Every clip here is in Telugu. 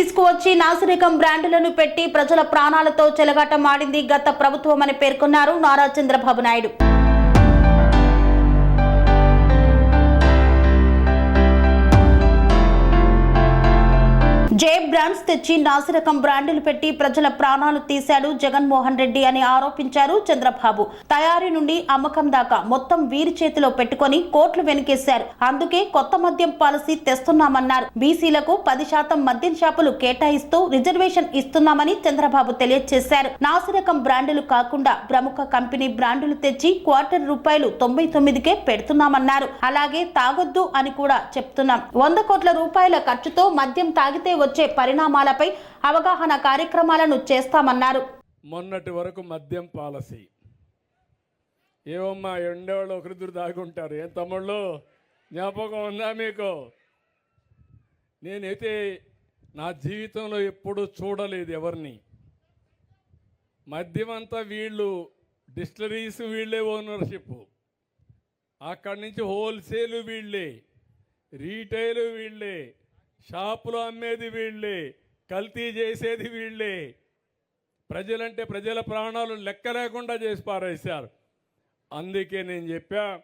తీసుకువచ్చి నాసిరకం బ్రాండ్లను పెట్టి ప్రజల ప్రాణాలతో చెలగాటమాడింది గత ప్రభుత్వం అని పేర్కొన్నారు నారా చంద్రబాబు నాయుడు. బ్రాండ్స్ తెచ్చి నాసిరకం బ్రాండ్లు పెట్టి ప్రజల ప్రాణాలు తీశాడు జగన్మోహన్ రెడ్డి అని ఆరోపించారు చంద్రబాబు. తయారీ నుండి అమ్మకం దాకా మొత్తం వీరి చేతిలో పెట్టుకొని కోట్లు వెనుకేశారు. అందుకే కొత్త మద్యం పాలసీ తెస్తున్నామన్నారు. బీసీలకు పది శాతం మద్యం షాపులు కేటాయిస్తూ రిజర్వేషన్ ఇస్తున్నామని చంద్రబాబు తెలియజేశారు. నాసిరకం బ్రాండ్లు కాకుండా ప్రముఖ కంపెనీ బ్రాండ్లు తెచ్చి క్వార్టర్ రూపాయలు తొంభై తొమ్మిదికే పెడుతున్నామన్నారు. అలాగే తాగొద్దు అని కూడా చెప్తున్నాం. వంద కోట్ల రూపాయల ఖర్చుతో మద్యం తాగితే వచ్చే పరిణామాలపై అవగాహన కార్యక్రమాలను చేస్తామన్నారు. మొన్నటి వరకు మద్యం పాలసీ. ఏమమ్మా ఎండేవాళ్ళు ఒకరిద్దరు దాగుంటారు. ఏం తమ్ముళ్ళు? జ్ఞాపకం ఉందా మీకు? నేనైతే నా జీవితంలో ఎప్పుడూ చూడలేదు ఎవరిని. మద్యమంతా వీళ్ళు డిస్టలరీస్ వీళ్ళే ఓనర్షిప్. అక్కడి నుంచి హోల్సేల్ వీళ్ళే రీటైల్ వీళ్ళే. షాపులో అమ్మేది వీళ్ళే కల్తీ చేసేది వీళ్ళే. ప్రజలంటే ప్రజల ప్రాణాలు లెక్క లేకుండా చేసి పారేశారు. అందుకే నేను చెప్పా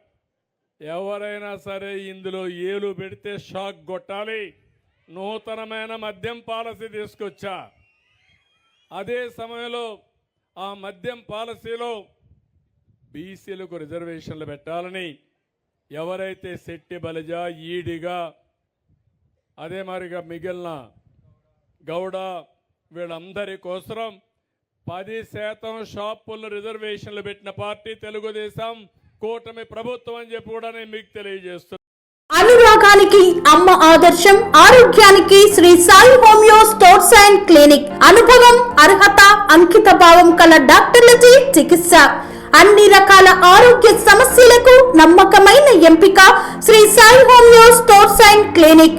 ఎవరైనా సరే ఇందులో ఏలు పెడితే షాక్ కొట్టాలి. నూతనమైన మద్యం పాలసీ తీసుకొచ్చా. అదే సమయంలో ఆ మద్యం పాలసీలో బీసీలకు రిజర్వేషన్లు పెట్టాలని ఎవరైతే శెట్టి బలిజ ఈడిగా అదే మరిగా మిగిలిన గౌడ వీళ్ళందరి కోసం పది శాతం షాపుల్లో రిజర్వేషన్లు పెట్టిన పార్టీ తెలుగుదేశం కూటమి ప్రభుత్వం అని చెప్పి కూడా నేను మీకు తెలియజేస్తున్నాను అనురాగానికి అమ్మ ఆదర్శం ఆరోగ్యానికి Shri Sai homeo stores and clinic. అనుభవం అర్హత అంకిత భావం కల డాక్టర్లచే చికిత్స. అన్ని రకాల ఆరోగ్య సమస్యలకు నమ్మకమైన ఎంపిక Shri Sai homeo stores and clinic.